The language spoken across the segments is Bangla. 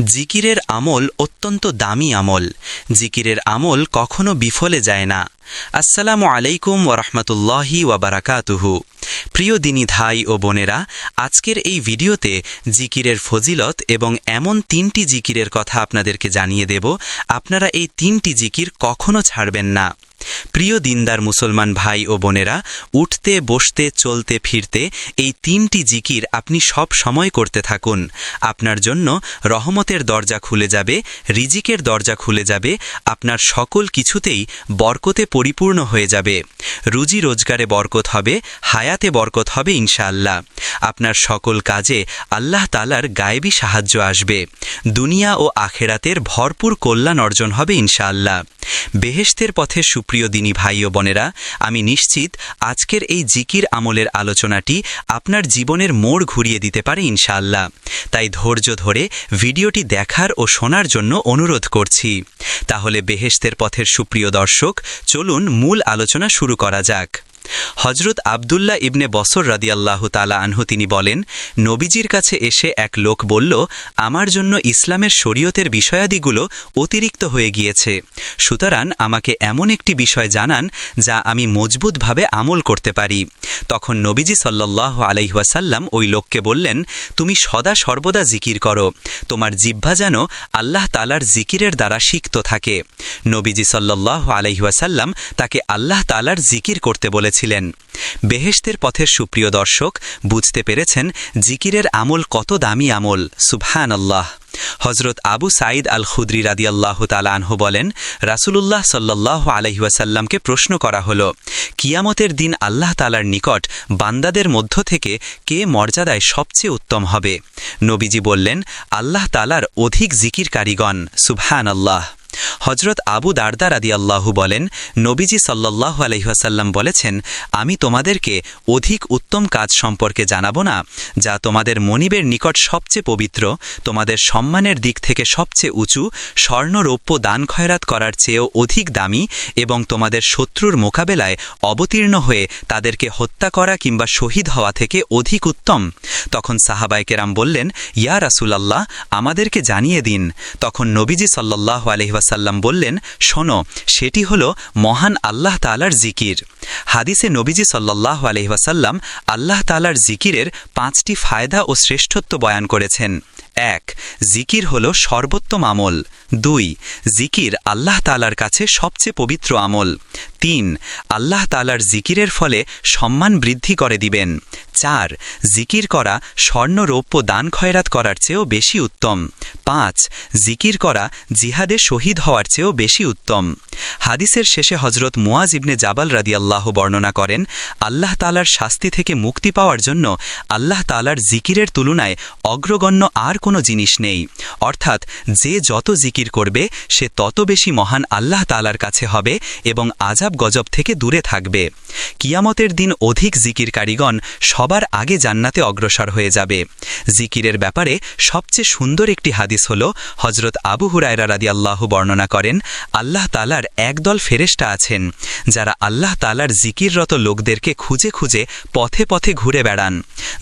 জিকিরের আমল অত্যন্ত দামি আমল। জিকিরের আমল কখনো বিফলে যায় না। আসসালামু আলাইকুম ওরহমতুল্লাহি ওয়াবারাকাতুহু প্রিয় দিনী ভাই ও বোনেরা, আজকের এই ভিডিওতে জিকিরের ফজিলত এবং এমন তিনটি জিকিরের কথা আপনাদেরকে জানিয়ে দেব। আপনারা এই তিনটি জিকির কখনো ছাড়বেন না। প্রিয় দিনদার মুসলমান ভাই ও বোনেরা, উঠতে, বসতে, চলতে, ফিরতে এই তিনটি জিকির আপনি সব সময় করতে থাকুন। আপনার জন্য রহমতের দরজা খুলে যাবে, রিজিকের দরজা খুলে যাবে, আপনার সকল কিছুতেই বরকতে পরিপূর্ণ হয়ে যাবে। রুজি রোজগারে বরকত হবে, হায়াতে বরকত হবে ইনশাআল্লাহ। আপনার সকল কাজে আল্লাহ তালার গায়েবী সাহায্য আসবে। দুনিয়া ও আখেরাতের ভরপুর কল্যাণ অর্জন হবে ইনশাআল্লাহ। বেহেশতের পথে সুপ্রিয় দিনী ভাই ও বোনেরা, আমি নিশ্চিত আজকের এই জিকির আমলের আলোচনাটি আপনার জীবনের মোড় ঘুরিয়ে দিতে পারে ইনশাআল্লাহ। তাই ধৈর্য ধরে ভিডিওটি দেখার ও শোনার জন্য অনুরোধ করছি। তাহলে বেহেশতের পথের সুপ্রিয় দর্শক, চলুন মূল আলোচনা শুরু করা যাক। হজরত আবদুল্লাহ ইবনে বসর রাদিয়াল্লাহ তালা আনহু তিনি বলেন, নবীজির কাছে এসে এক লোক বলল, আমার জন্য ইসলামের শরীয়তের বিষয়াদিগুলো অতিরিক্ত হয়ে গিয়েছে। সুতরাং আমাকে এমন একটি বিষয় জানান যা আমি মজবুতভাবে আমল করতে পারি। তখন নবীজি সাল্লাহ আলাইহাসাল্লাম ওই লোককে বললেন, তুমি সদা সর্বদা জিকির করো। তোমার জিহ্বা যেন আল্লাহ তালার জিকিরের দ্বারা সিক্ত থাকে। নবীজি সাল্লাহ আলাইহাসাল্লাম তাকে আল্লাহ তালার জিকির করতে বলেছিলেন, বেহেশতের পথের সুপ্রিয় দর্শক, বুঝতে পেরেছেন জিকিরের আমল কত দামি আমল সুবহান আল্লাহ হজরত আবু সাঈদ আল খুদ্রি রাদিয়াল্লাহ তালানহ বলেন, রাসুলুল্লাহ সাল্লাহ আলহিউসাল্লামকে প্রশ্ন করা হল, কিয়ামতের দিন আল্লাহ তালার নিকট বান্দাদের মধ্য থেকে কে মর্যাদায় সবচেয়ে উত্তম হবে? নবীজি বললেন, আল্লাহ তালার অধিক জিকির কারিগণ সুবহান আল্লাহ হজরত আবু দারদা রাদি আল্লাহু বলেন, নবীজি সাল্লাহ আলহিহাসাল্লাম বলেছেন, আমি তোমাদেরকে অধিক উত্তম কাজ সম্পর্কে জানাব না, যা তোমাদের মনিবের নিকট সবচেয়ে পবিত্র, তোমাদের সম্মানের দিক থেকে সবচেয়ে উঁচু, স্বর্ণরৌপ্য দান খয়রাত করার চেয়েও অধিক দামি এবং তোমাদের শত্রুর মোকাবেলায় অবতীর্ণ হয়ে তাদেরকে হত্যা করা কিংবা শহীদ হওয়া থেকে অধিক উত্তম। তখন সাহাবাইকেরাম বললেন, ইয়া রাসুলাল্লাহ, আমাদেরকে জানিয়ে দিন। তখন নবীজি সাল্লাহ আলহিহাসাল্লাম বললেন, শোনো, সেটি হল মহান আল্লাহ তালার জিকির। হাদিসে নবীজি সাল্লাহ আলহিহাসাল্লাম আল্লাহ তালার জিকিরের পাঁচটি ফায়দা ও শ্রেষ্ঠত্ব বয়ান করেছেন। এক, জিকির হল সর্বোত্তম আমল। দুই, জিকির আল্লাহ তালার কাছে সবচেয়ে পবিত্র আমল। তিন, আল্লাহ তালার জিকিরের ফলে সম্মান বৃদ্ধি করে দিবেন। চার, জিকির করা স্বর্ণরৌপ্য দান খয়রাত করার চেয়েও বেশি উত্তম। পাঁচ, জিকির করা জিহাদে শহীদ হওয়ার চেয়েও বেশি উত্তম। হাদিসের শেষে হজরত মুয়াজ ইবনে জাবাল রাদিয়াল্লাহ বর্ণনা করেন, আল্লাহ তালার শাস্তি থেকে মুক্তি পাওয়ার জন্য আল্লাহ তালার জিকিরের তুলনায় অগ্রগণ্য আর কোনো জিনিস নেই। অর্থাৎ যে যত জিকির করবে, সে তত বেশি মহান আল্লাহ তালার কাছে হবে এবং আজাব গজব থেকে দূরে থাকবে। কিয়ামতের দিন অধিক জিকিরকারীগণ সবার আগে জান্নাতে অগ্রসর হয়ে যাবে। জিকিরের ব্যাপারে সবচেয়ে সুন্দর একটি হাদিস হল হজরত আবু হুরায়রা রাদি আল্লাহ বর্ণনা করেন, আল্লাহ তালার একদল ফেরেস্টা আছেন, যারা আল্লাহ তালার জিকিররত লোকদেরকে খুঁজে খুঁজে পথে পথে ঘুরে বেড়ান।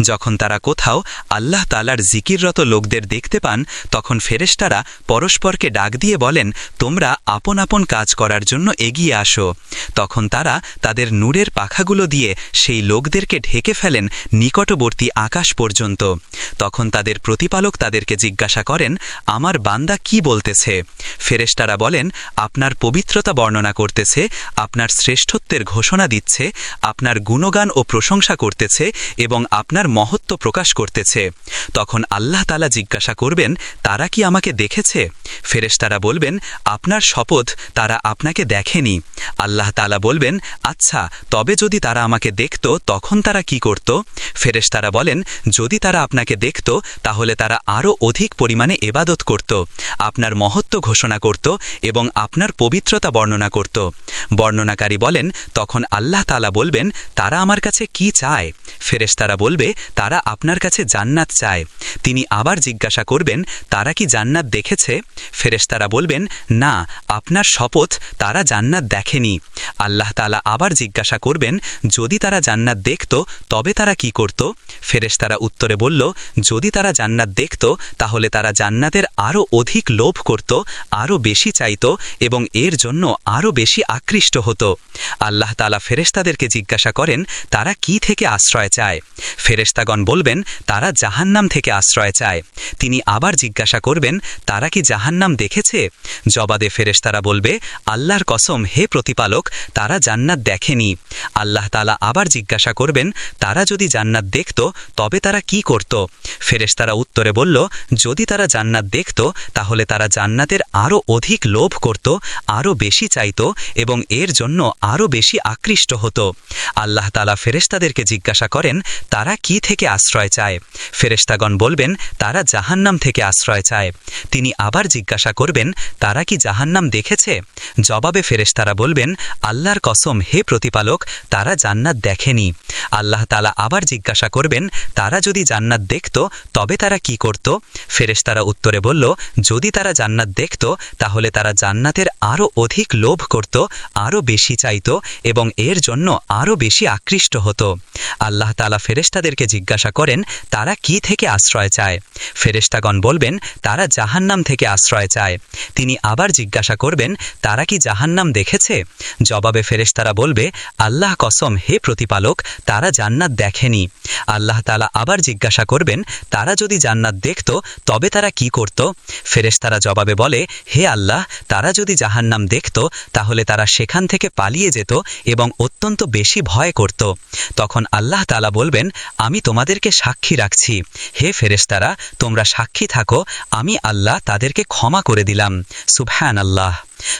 যখন তারা কোথাও আল্লাহ তালার জিকিররত লোকদের দেখতে পান, তখন ফেরেস্টারা পরস্পরকে ডাক দিয়ে বলেন, তোমরা আপন আপন কাজ করার জন্য এগিয়ে আসো। তখন তারা তাদের নূরের পাখাগুলো দিয়ে সেই লোকদেরকে ঢেকে ফেলেন নিকটবর্তী আকাশ পর্যন্ত। তখন তাদের প্রতিপালক তাদেরকে জিজ্ঞাসা করেন, আমার বান্দা কি বলতেছে? ফেরেস্তারা বলেন, আপনার পবিত্রতা বর্ণনা করতেছে, আপনার শ্রেষ্ঠত্বের ঘোষণা দিচ্ছে, আপনার গুণগান ও প্রশংসা করতেছে এবং আপনার মহত্ব প্রকাশ করতেছে। তখন আল্লাহ তালা জিজ্ঞাসা করবেন, তারা কি আমাকে দেখেছে? ফেরেস্তারা বলবেন, আপনার শপথ তারা আপনাকে দেখেনি। আল্লাহ তালা বলবেন আচ্ছা তবে যদি তারা আমাকে দেখত, তখন তারা কি করত? ফেরেশতারা বলেন, যদি তারা আপনাকে দেখত, তাহলে তারা আরও অধিক পরিমাণে এবাদত করত, আপনার মহত্ব ঘোষণা করত এবং আপনার পবিত্রতা বর্ণনা করত। বর্ণনাকারী বলেন, তখন আল্লাহ তালা বলবেন, তারা আমার কাছে কি চায়? ফেরেশতারা বলবে, তারা আপনার কাছে জান্নাত চায়। তিনি আবার জিজ্ঞাসা করবেন, তারা কি জান্নাত দেখেছে? ফেরেশতারা বলবেন, না, আপনার শপথ তারা জান্নাত দেখেনি। আল্লাহ তালা আবার জিজ্ঞাসা করবেন, যদি তারা জান্নাত দেখত, তবে তারা কি করত? ফেরেশতারা উত্তরে বলল, যদি তারা জান্নাত দেখত, তাহলে তারা জান্নাতের আরও অধিক লোভ করত আরও বেশি চাইত এবং এর জন্য আরও বেশি আকৃষ্ট হতো। আল্লাহ তালা ফেরেশতাদেরকে জিজ্ঞাসা করেন, তারা কি থেকে আশ্রয় চায়? ফেরেশতাগণ বলবেন, তারা জাহান্নাম থেকে আশ্রয় চায়। তিনি আবার জিজ্ঞাসা করবেন, তারা কি জাহান্নাম দেখেছে? জবাদে ফেরেশতারা বলবে, আল্লাহর কসম, হে প্রতিপালক! তারা জান্নাত দেখেনি। আল্লাহ তালা আবার জিজ্ঞাসা করবেন, তারা যদি জান্নাত দেখত, তবে তারা কি করত? ফেরেশতারা উত্তরে বলল, যদি তারা জান্নাত দেখত, তাহলে তারা জান্নাতের আরও অধিক লোভ করত আরও বেশি চাইত, এবং এর জন্য আরও বেশি আকৃষ্ট হতো। আল্লাহ তালা ফেরেশতাদেরকে জিজ্ঞাসা করেন, তারা কি থেকে আশ্রয় চায়? ফেরেশতাগণ বলবেন, তারা জাহান্নাম থেকে আশ্রয় চায়। তিনি আবার জিজ্ঞাসা করবেন, তারা কি জাহান্নাম দেখেছে? জবাবে ফেরেশতারা বলবেন আল্লাহর কসম, হে প্রতিপালক, তারা জান্নাত দেখেনি। আল্লাহ তালা আবার জিজ্ঞাসা করবেন, তারা যদি জান্নাত দেখত, তবে তারা কি করত? ফেরেশতারা উত্তরে বলল, যদি তারা জান্নাত দেখত, তাহলে তারা জান্নাতের আরও অধিক লোভ করত আরও বেশি চাইত, এবং এর জন্য আরও বেশি আকৃষ্ট হতো। আল্লাহ তালা ফেরেশতাদেরকে জিজ্ঞাসা করেন, তারা কি থেকে আশ্রয় চায়? ফেরেশতাগণ বলবেন, তারা জাহান্নাম থেকে আশ্রয় চায়। তিনি আবার জিজ্ঞাসা করবেন, তারা কি জাহান্নাম দেখেছে? জবাবে ফেরেশতারা বলবে, আল্লাহ কসম, হে প্রতিপালক, তারা জান্নাত দেখেনি। আল্লাহ তালা আবার জিজ্ঞাসা করবেন, তারা যদি জান্নাত দেখত, তবে তারা কি করত? ফেরেশতারা জবাবে বলে, হে আল্লাহ, তারা যদি জাহান্নাম দেখত, তাহলে তারা সেখান থেকে পালিয়ে যেত এবং অত্যন্ত বেশি ভয় করত। তখন আল্লাহ তালা বলবেন, আমি তোমাদেরকে সাক্ষী রাখছি। হে ফেরেশতারা, তোমরা সাক্ষী থাকো, আমি আল্লাহ তাদেরকে ক্ষমা করে দিলাম। সুবহান আল্লাহ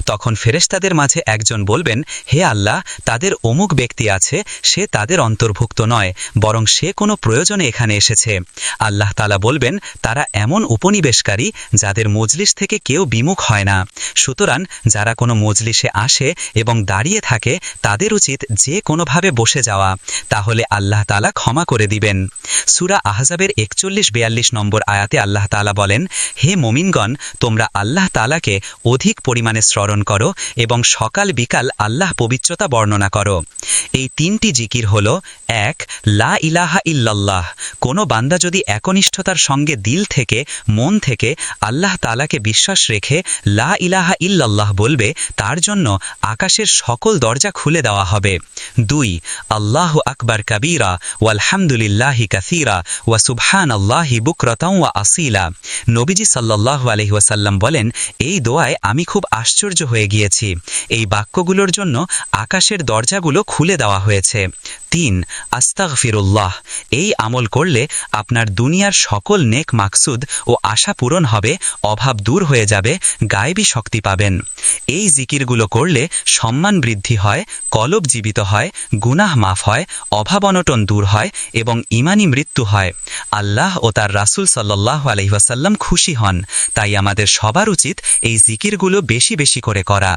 তখন ফেরেশতাদের মাঝে একজন বলবেন, হে আল্লাহ, তাদের অমুক ব্যক্তি আছে, সে তাদের অন্তর্ভুক্ত নয়, বরং সে কোনো প্রয়োজনে এখানে এসেছে। আল্লাহ তালা বলবেন, তারা এমন উপনিবেশকারী যাদের মজলিস থেকে কেউ বিমুখ হয় না। সুতরাং যারা কোনো মজলিসে আসে এবং দাঁড়িয়ে থাকে, তাদের উচিত যে কোনোভাবে বসে যাওয়া, তাহলে আল্লাহ তালা ক্ষমা করে দিবেন। সুরা আহজাবের একচল্লিশ বিয়াল্লিশ নম্বর আয়াতে আল্লাহ তালা বলেন, হে মোমিনগণ, তোমরা আল্লাহ তালাকে অধিক পরিমাণে স্মরণ করো এবং সকাল বিকাল আল্লাহ পবিত্রতা বর্ণনা করো। এই তিনটি জিকির হল, এক, লা ইলাহা ইল্লাল্লাহ। কোনো বান্দা যদি একনিষ্ঠতার সঙ্গে দিল থেকে, মন থেকে আল্লাহ তালাকে বিশ্বাস রেখে লা ইলাহা ইল্লাল্লাহ বলবে, তার জন্য আকাশের সকল দরজা খুলে দেওয়া হবে। দুই, আল্লাহ আকবার কাবীরা, ওয়ালহামদুলিল্লাহি কাসিরা, ওয়া সুবহান আল্লাহি বুকরতাম ওয়া আসিলা। নবীজি সাল্লাল্লাহু আলাইহি ওয়াসাল্লাম বলেন, এই দোয়ায় আমি খুব আশ্চর্য হয়ে গিয়েছি। এই বাক্যগুলোর জন্য আকাশের দরজাগুলো খুলে দেওয়া হয়েছে। তিন আস্তাগ ফিরুল্লাহ এই আমল করলে আপনার দুনিয়ার সকল নেক মাকসুদ ও আশা পূরণ হবে, অভাব দূর হয়ে যাবে, গায়েবী শক্তি পাবেন। এই জিকিরগুলো করলে সম্মান বৃদ্ধি হয়, কলব জীবিত হয়, গুনাহ মাফ হয়, অভাব অনটন দূর হয় এবং ইমানি মৃত্যু হয়। আল্লাহ ও তার রাসুল সাল্লাহ আলহিহাসাল্লাম খুশি হন। তাই আমাদের সবার উচিত এই জিকিরগুলো বেশি বেশি করে করা।